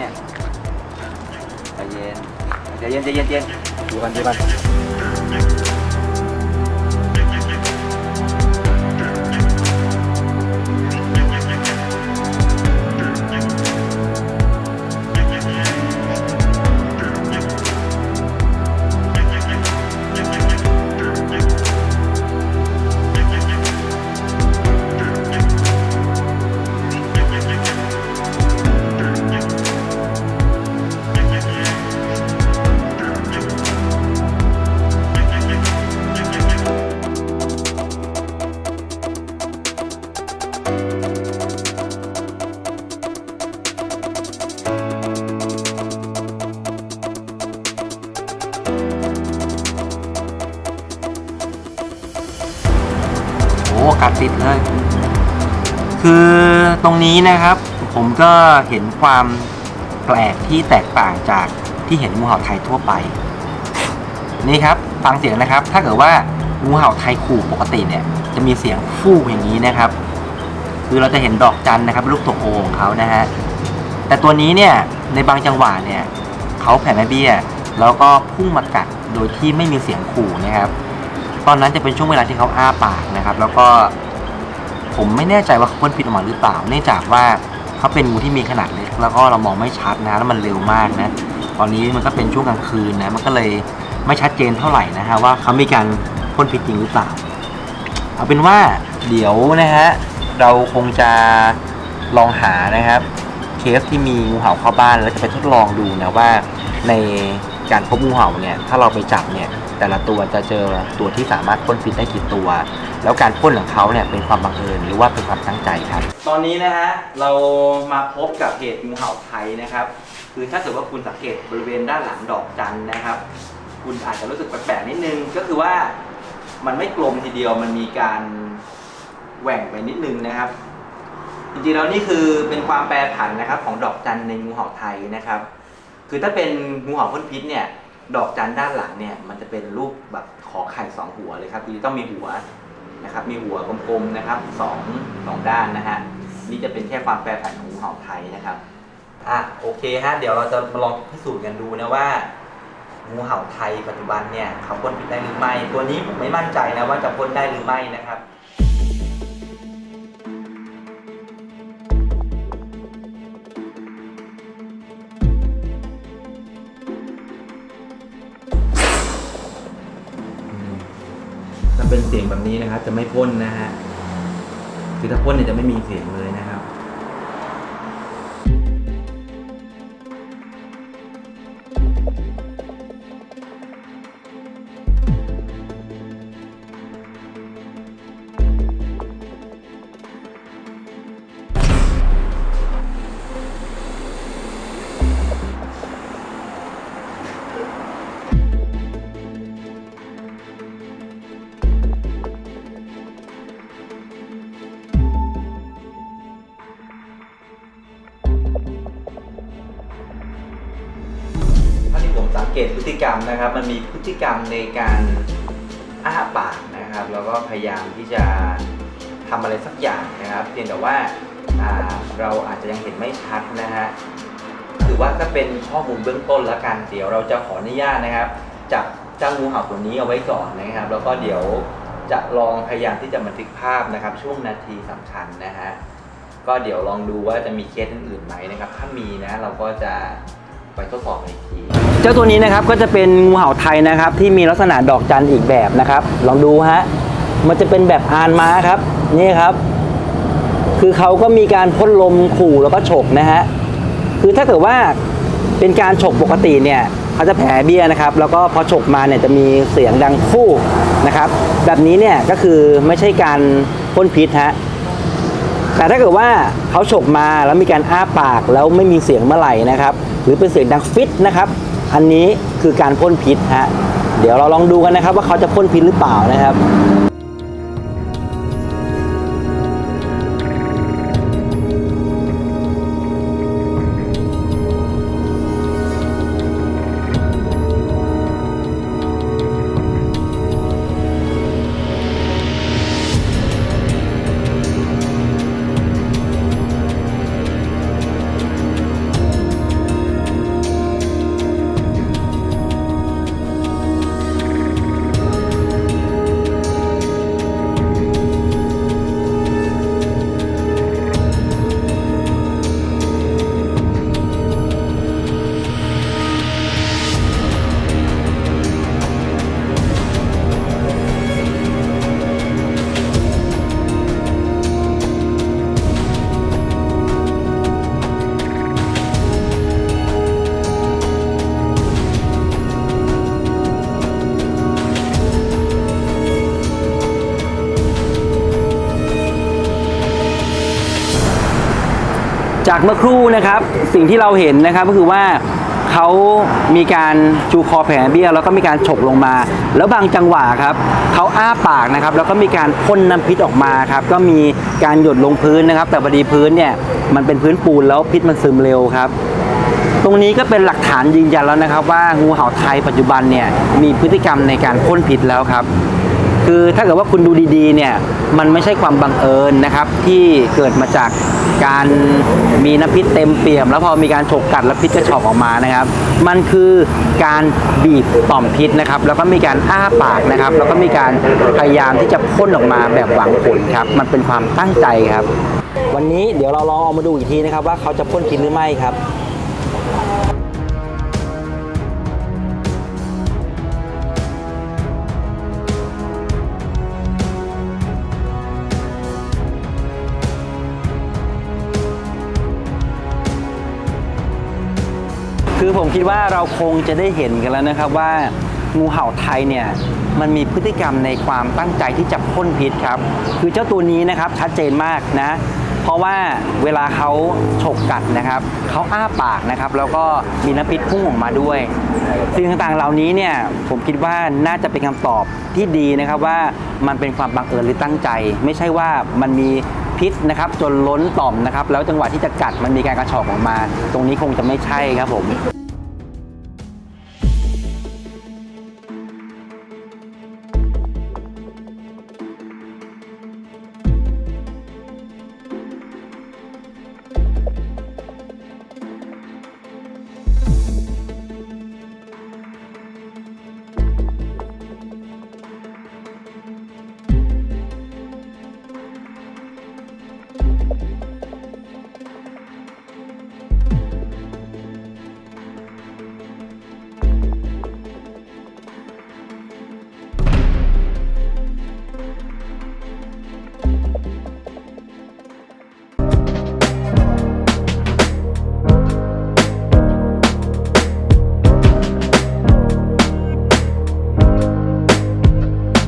เนี่ยใจเย็นใจเย็นใจเย็นใจเย็นดูกันดูกัน อกัดติดเลย คือตรงนี้นะครับ ผมก็เห็นความแปลกที่แตกต่างจากที่เห็นงูเห่าไทยทั่วไป นี่ครับฟังเสียงนะครับ ถ้าเกิดว่างูเห่าไทยขู่ปกติเนี่ย จะมีเสียงฟูกอย่างนี้นะครับ คือเราจะเห็นดอกจันนะครับลูกตัวโอของเขานะฮะแต่ตัวนี้เนี่ยในบางจังหวะเนี่ยเขาแผ่แม่เบี้ยแล้วก็พุ่งมากัดโดยที่ไม่มีเสียงขู่นะครับ ตอนนั้นจะเป็นช่วงเวลาที่เขาอ้าปากนะครับ แล้วก็ผมไม่แน่ใจว่าเขาพ่นพิษออกมาหรือเปล่า เนื่องจากว่าเขาเป็นงูที่มีขนาดเล็ก แล้วก็เรามองไม่ชัดนะแล้วมันเร็วมากนะ ตอนนี้มันก็เป็นช่วงกลางคืนนะมันก็เลยไม่ชัดเจนเท่าไหร่นะฮะว่าเขามีการพ่นพิษจริงหรือเปล่า เอาเป็นว่าเดี๋ยวนะฮะเราคงจะลองหานะครับเคสที่มีงูเห่าเข้าบ้านแล้วจะไปทดลองดูนะว่าใน การพบงูเห่าเนี่ยถ้าเราไปจับเนี่ยแต่ละตัวจะเจอตัวที่สามารถพ่นพิษได้กี่ตัว แล้วการพ่นของเขาเนี่ยเป็นความบังเอิญหรือว่าเป็นความตั้งใจครับ ตอนนี้นะฮะเรามาพบกับเหตุงูเห่าไทยนะครับ คือถ้าเกิดว่าคุณสังเกตบริเวณด้านหลังดอกจันนะครับ คุณอาจจะรู้สึกแปลกๆนิดนึงก็คือว่ามันไม่กลมทีเดียวมันมีการแหว่งไปนิดนึงนะครับ จริงๆแล้วนี่คือเป็นความแปรผันนะครับของดอกจันในงูเห่าไทยนะครับ คือถ้าเป็นงูเห่าพ่นพิษเนี่ย ดอกจันด้านหลังเนี่ย มันจะเป็นรูปแบบขอไข่สองหัวเลยครับที่ต้องมีหัวนะครับ มีหัวกลมๆนะครับสองสองด้านนะฮะ นี่จะเป็นแค่ความแปรผันของงูเห่าไทยนะครับ อะโอเคฮะ เดี๋ยวเราจะมาลองพิสูจน์กันดูนะว่างูเห่าไทยปัจจุบันเนี่ยเขาพ่นพิษได้หรือไม่ ตัวนี้ผมไม่มั่นใจนะว่าจะพ่นได้หรือไม่นะครับ เป็นเสียงแบบนี้นะครับ จะไม่พ่นนะฮะคือถ้าพ่นเนี่ยจะไม่มีเสียงเลยนะครับ เกตพฤติกรรมนะครับ มันมีพฤติกรรมในการอ้าปากนะครับ แล้วก็พยายามที่จะทำอะไรสักอย่างนะครับ เพียงแต่ว่าาเราอาจจะยังเห็นไม่ชัดนะฮะถือว่าก็เป็นข้อมูลเบื้องต้นแล้วกัน เดี๋ยวเราจะขออนุญาตนะครับจับเจ้างูเห่าตัวนี้เอาไว้ก่อนนะครับ แล้วก็เดี๋ยวจะลองพยายามที่จะบันทึกภาพนะครับ ช่วงนาทีสำคัญนะฮะก็เดี๋ยวลองดูว่าจะมีเคสอื่นๆไหมนะครับ ถ้ามีนะเราก็จะ ไปทดสอบอีกทีเจ้าตัวนี้นะครับก็จะเป็นงูเห่าไทยนะครับที่มีลักษณะดอกจันอีกแบบนะครับ ลองดูฮะมันจะเป็นแบบอานม้าครับนี่ครับ คือเขาก็มีการพ่นลมขู่แล้วก็ฉกนะฮะคือถ้าเกิดว่าเป็นการฉกปกติเนี่ยเขาจะแผลเบี้ยนะครับแล้วก็พอฉกมาเนี่ยจะมีเสียงดังฟู่นะครับ แบบนี้เนี่ยก็คือไม่ใช่การพ่นพิษฮะแต่ถ้าเกิดว่าเขาฉกมาแล้วมีการอ้าปากแล้วไม่มีเสียงเมื่อไหร่นะครับ หรือเป็นเสียงดังฟิตนะครับ อันนี้คือการพ่นพิษฮะเดี๋ยวเราลองดูกันนะครับ ว่าเขาจะพ่นพิษหรือเปล่านะครับ จากเมื่อครู่นะครับสิ่งที่เราเห็นนะครับก็คือว่าเขามีการชูคอแผลเบี้ยวแล้วก็มีการฉกลงมา แล้วบางจังหวะครับเขาอ้าปากนะครับ แล้วก็มีการพ่นน้ำพิษออกมาครับ ก็มีการหยดลงพื้นนะครับ แต่พอดีพื้นเนี่ยมันเป็นพื้นปูนแล้วพิษมันซึมเร็วครับ ตรงนี้ก็เป็นหลักฐานยืนยันแล้วนะครับ ว่างูเห่าไทยปัจจุบันเนี่ยมีพฤติกรรมในการพ่นพิษแล้วครับ คือถ้าเกิดว่าคุณดูดีๆเนี่ยมันไม่ใช่ความบังเอิญนะครับ ที่เกิดมาจากการมีน้ำพิษเต็มเปี่ยม แล้วพอมีการฉกกัดแล้วพิษจะฉอกออกมานะครับ มันคือการบีบต่อมพิษนะครับ แล้วก็มีการอ้าปากนะครับ แล้วก็มีการพยายามที่จะพ่นออกมาแบบหวังผลครับ มันเป็นความตั้งใจครับ วันนี้เดี๋ยวเราลองเอามาดูอีกทีนะครับว่าเขาจะพ่นพิษหรือไม่ครับ คือผมคิดว่าเราคงจะได้เห็นกันแล้วนะครับว่างูเห่าไทยเนี่ยมันมีพฤติกรรมในความตั้งใจที่จะพ่นพิษครับ คือเจ้าตัวนี้นะครับชัดเจนมากนะ เพราะว่าเวลาเขาฉกกัดนะครับเขาอ้าปากนะครับ แล้วก็มีน้ำพิษพุ่งออกมาด้วยสิ่งต่างๆเหล่านี้เนี่ยผมคิดว่าน่าจะเป็นคำตอบที่ดีนะครับว่ามันเป็นความบังเอิญหรือตั้งใจ ไม่ใช่ว่ามันมี พิษนะครับจนล้นต่อมนะครับแล้วจังหวะที่จะกัดมันมีการกระชอกออกมา ตรงนี้คงจะไม่ใช่ครับผม